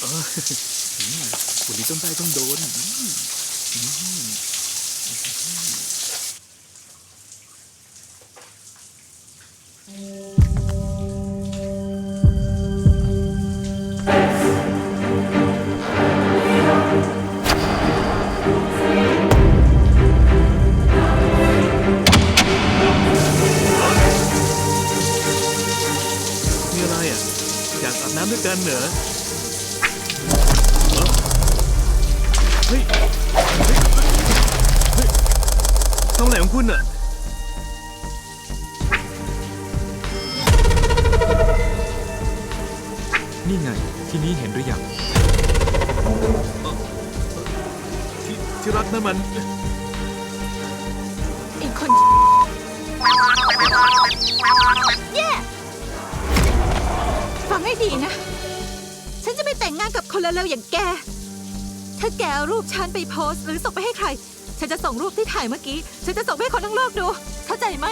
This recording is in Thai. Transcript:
เออวันนี้ต้องได้ต้องโดนมีอะไรอะ อยากอาบน้ำด้วยกันเหรอ เอ้าเฮ้ยเฮ้ยเฮ้ยทำอะไรของคุณอะ นี่ไง ที่นี้เห็นหรือยังที่ที่รักนั่นมัน ไอ้คนแย่ฟังให้ดีนะ แต่งงานกับคนเลวๆอย่างแก ถ้าแกเอารูปฉันไปโพสต์หรือส่งไปให้ใคร ฉันจะส่งรูปที่ถ่ายเมื่อกี้ ฉันจะส่งไปให้คนทั้งโลกดู เข้าใจไหม